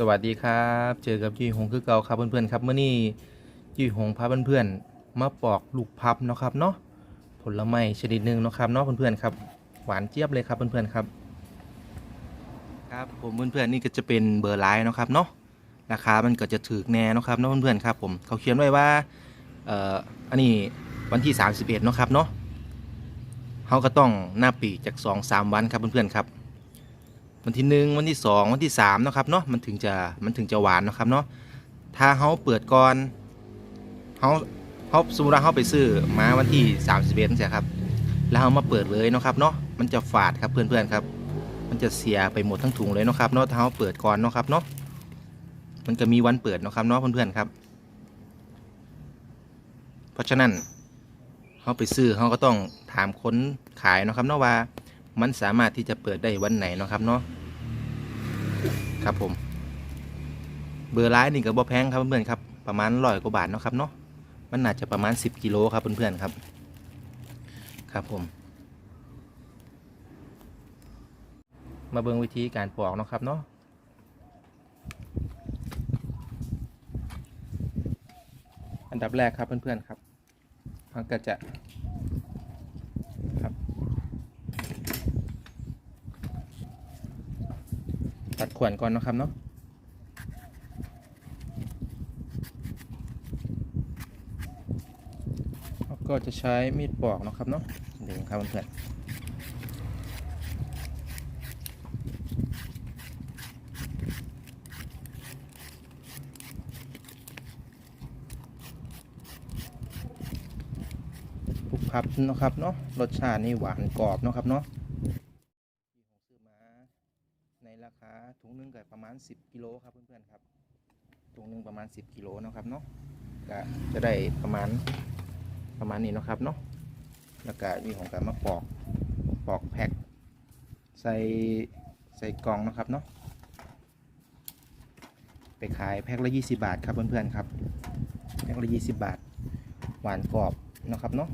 สวัสดีครับ เจอกับยี่หงคือเก่าครับเพื่อนๆครับเมื่อนี้ยี่หงพาเพื่อนๆมาปอกลูกพับเนาะครับเนาะผลไม้ชนิดหนึ่งเนาะครับเนาะเพื่อนๆครับหวานเจี๊ยบเลยครับเพื่อนๆครับ ครับผมเพื่อนๆนี่ก็จะเป็นเบอร์ไลน์เนาะครับเนาะราคามันก็จะถือแน่เนาะครับเนาะเพื่อนๆครับผมเขาเขียนไว้ว่าเอ่ออันนี้วันที่ 31เนาะครับเนาะเขาก็ต้องหน้าปีจาก2-3วันครับเพื่อนๆครับ วันที่หนึ่งวันที่สองวันที่สามนะครับเนาะมันถึงจะมันถึงจะหวานนะครับเนาะถ้าเขาเปิดก่อนเขาเขาสมมติว่าเขาไปซื้อมาวันที่สามสิบเอ็ดใช่ครับแล้วเขามาเปิดเลยนะครับเนาะมันจะฝาดครับเพื่อนๆครับ มันจะเสียไปหมดทั้งถุงเลยนะครับเนาะถ้าเขาเปิดก่อนนะครับเนาะมันก็มีวันเปิดนะครับเนาะเพื่อนๆครับ เพราะฉะนั้นเขาไปซื้อเขาก็ต้องถามคนขายนะครับเนาะว่า มันสามารถที่จะเปิดได้วันไหนเนาะครับเนาะครับผม เบอร์ร้ายนี่ก็บ่แพงครับเพื่อนๆครับประมาณร้อยกว่าบาทเนาะครับเนาะมันน่าจะประมาณ 10กิโลครับเพื่อนๆครับ ครับผม มาเบิ่งวิธีการปอกเนาะครับเนาะอันดับแรกครับเพื่อนๆครับมันก็จะครับ ตัดขวนก่อนนะครับเนาะแล้วก็จะใช้มีดปอกนะครับเนาะเดี๋ยวครับเพื่อนปุกพับนะครับเนาะรสชาตินี่หวานกรอบนะครับเนาะที่ผมซื้อมา ในราคาถุงหนึงก็ประมาณ 10กิโลครับเพื่อนๆครับถุงหนึงประมาณ 10กิโลเนาะครับเนาะก็จะได้ประมาณประมาณนี้นะครับเนาะแล้วก็มีของการมาปอกปอกแพ็คใส่ใส่กล่องนะครับเนาะไปขายแพ็คละ20 บาทครับเพื่อนๆครับแพ็คละ20 บาท หวานกรอบนะครับเนาะ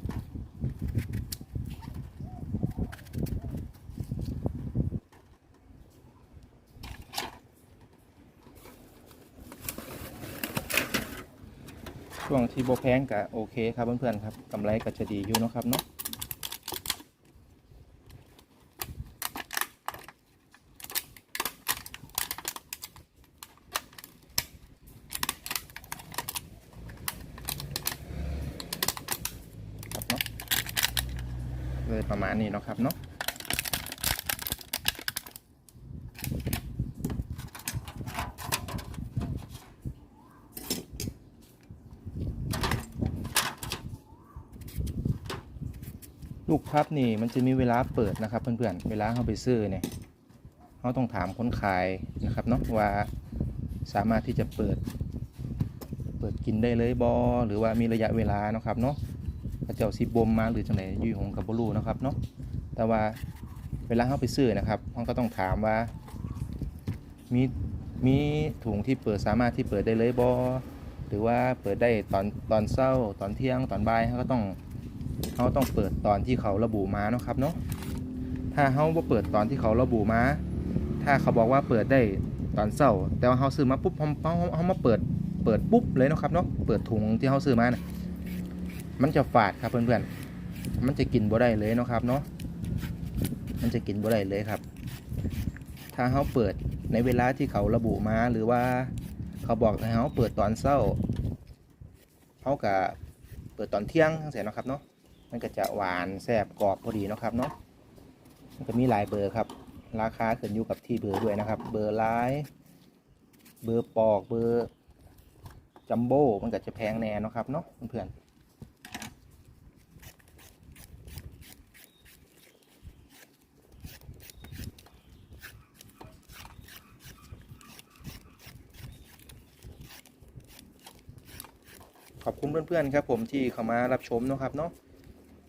ช่วงที่โบแพงก็โอเคครับเพื่อนๆครับกำไรก็จะดีอยู่นะครับเนาะเลยประมาณนี้นะครับเนาะ ลูกพับนี่มันจะมีเวลาเปิดนะครับเพื่อนๆเวลาเขาไปซื้อเนี่ยเขาต้องถามคนขายนะครับเนาะว่าสามารถที่จะเปิด เปิดกินได้เลยบอหรือว่ามีระยะเวลาเนาะครับเนาะพระเจ้าสิบมมาหรือจังไหนยุ่ของกับบรูนะครับเนาะแต่ว่าเวลาเขาไปซื้อนะครับเขาก็ต้องถามว่ามีมีถุงที่เปิดสามารถที่เปิดได้เลยบอหรือว่าเปิดได้ตอนตอนเช้าตอนเที่ยงตอนบ่ายเขาก็ต้อง เขาต้องเปิดตอนที่เขาระบุมาเนาะครับเนาะถ้าเขาบ่เปิดตอนที่เขาระบุมา ถ้าเขาบอกว่าเปิดได้ตอนเช้า แต่ว่าเขาซื้อมาปุ๊บเขาเขามาเปิดเปิดปุ๊บเลยเนาะครับเนาะเปิดถุงที่เขาซื้อมาเนี่ยมันจะฝาดครับเพื่อนๆ มันจะกินบ่ได้เลยเนาะครับเนาะ มันจะกินบ่ได้เลยครับ ถ้าเขาเปิดในเวลาที่เขาระบุมาหรือว่าเขาบอกให้เขาเปิดตอนเช้าเขากับเปิดตอนเที่ยงทั้งเสียนะครับเนาะ มันก็จะหวานแซ่บกรอบพอดีนะครับเนาะมันก็มีหลายเบอร์ครับ ราคาขึ้นอยู่กับที่เบอร์ด้วยนะครับ เบอร์ไลน์เบอร์ปอกเบอร์จัมโบ้มันก็จะแพงแน่นะครับเนาะเพื่อนขอบคุณเพื่อนๆครับผมที่เข้ามารับชมนะครับเนาะ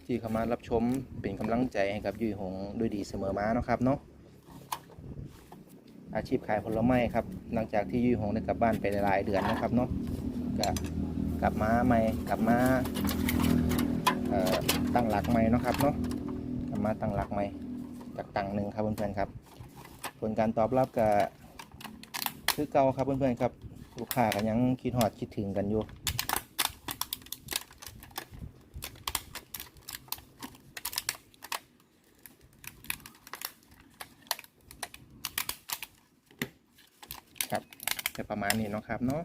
ที่เข้ามารับชมเป็นกำลังใจให้กับยุ้ยหงด้วยดีเสมอมาเนาะครับเนาะอาชีพขายผลไม้ครับหลังจากที่ยุ้ยหงได้กลับบ้านไปหลายเดือนนะครับเนาะก็กลับมาใหม่กลับมาตั้งหลักใหม่นะครับเนาะกลับมาตั้งหลักใหม่จากตังหนึ่งครับเพื่อนๆครับ ผลการตอบรับก็คือเก่าครับเพื่อนๆครับลูกค้าก็ยังคิดฮอดคิดถึงกันอยู่ ครับ จะประมาณนี้เนาะครับเนาะ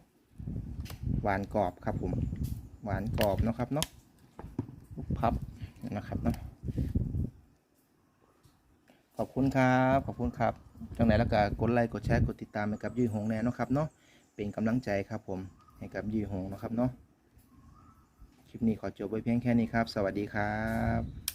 หวานกรอบครับผมหวานกรอบเนาะครับเนาะพับนะครับเนาะขอบคุณครับขอบคุณครับจังไหนแล้วก็กดไลค์กดแชร์กดติดตามให้กับยี่หงแน่นะครับเนาะเป็นกำลังใจครับผมให้กับยี่หงนะครับเนาะคลิปนี้ขอจบไว้เพียงแค่นี้ครับ สวัสดีครับ